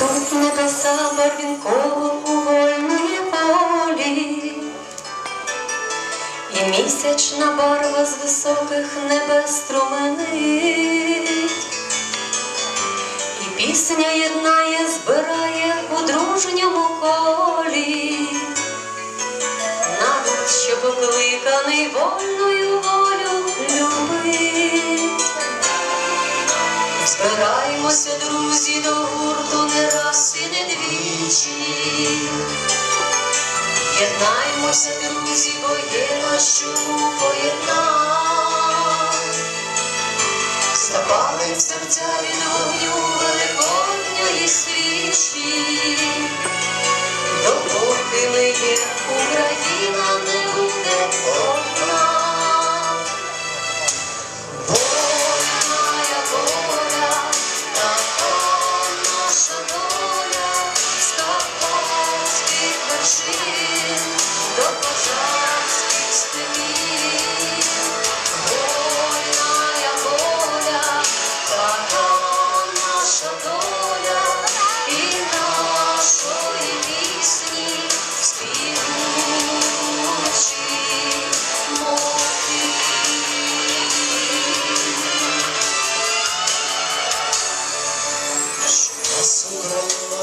Тут написав барвінково у вольної полі, і місячна барва з високих небес струменить, і пісня єднає, збирає у дружньому колі, навіть що покликаний вольною волю любить. Збираємося, друзі, до гурту не раз і не двічі. Єднаймося, друзі, бо є на що поєднати. Запали в серця від вогню великодньої свічі. Допоки ми є,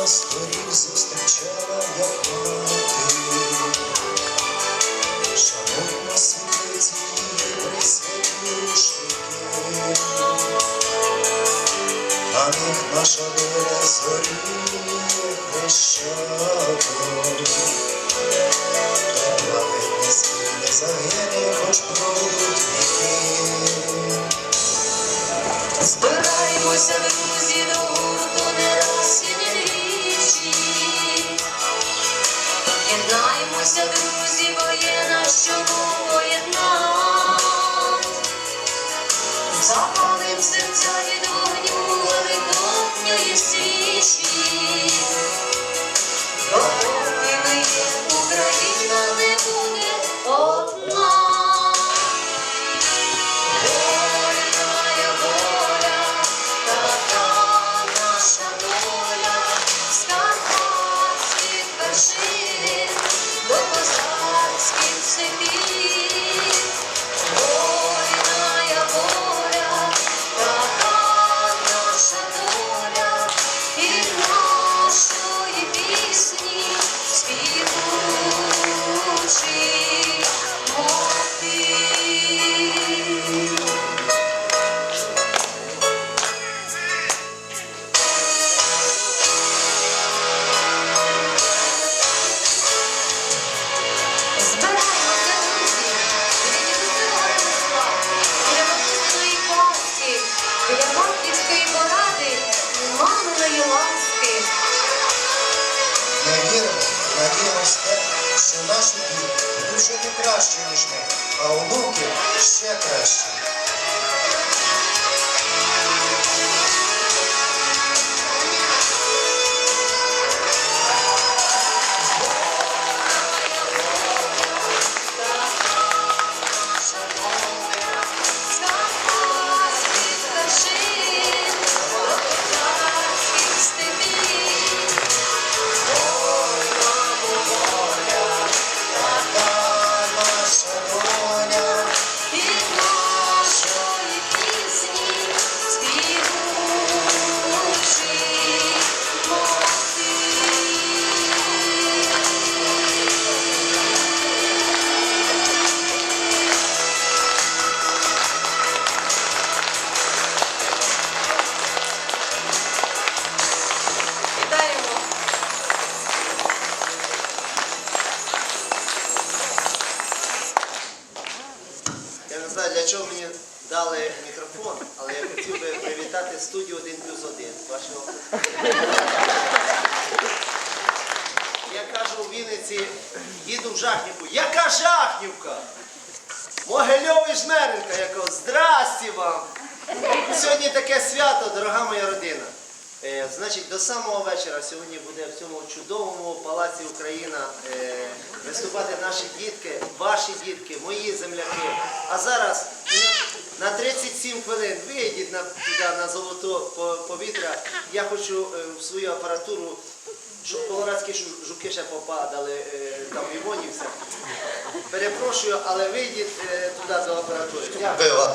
Сторік зустрічала, як мати. Шановна світлиці її присвяті рушники. На них наша доля зоріє хрещатом. Та не загине, хоч. Збираємося, друзі, до гурту Єднаємося, друзі, бо є на що поєднати. Запалим серця від вогню великодньої свічі. Допоки ми є, Україна не буде одна. Наша доля, карпатських вершин надіємось те, що наші діти будуть не краще, ніж ми, а онуки ще краще. Знаю, для чого мені дали мікрофон, але я хотів би привітати студію 1 плюс 1. Вашого. Я кажу у Вінниці, їду в Жахнівку. Яка Жахнівка? Могильовий Жмеренка, я кажу, здрасті вам! Сьогодні таке свято, дорога моя родина. Е, значить, до самого вечора сьогодні буде в цьому чудовому палаці Україна е, виступати наші дітки, ваші дітки, мої земляки. А зараз на, на 37 хвилин виїдіть на, туди на золото повітря. Я хочу е, в свою апаратуру щоб колорадські жуки ще попадали там в Івонівця. Перепрошую, але вийдіть туди до апаратури. Дякую.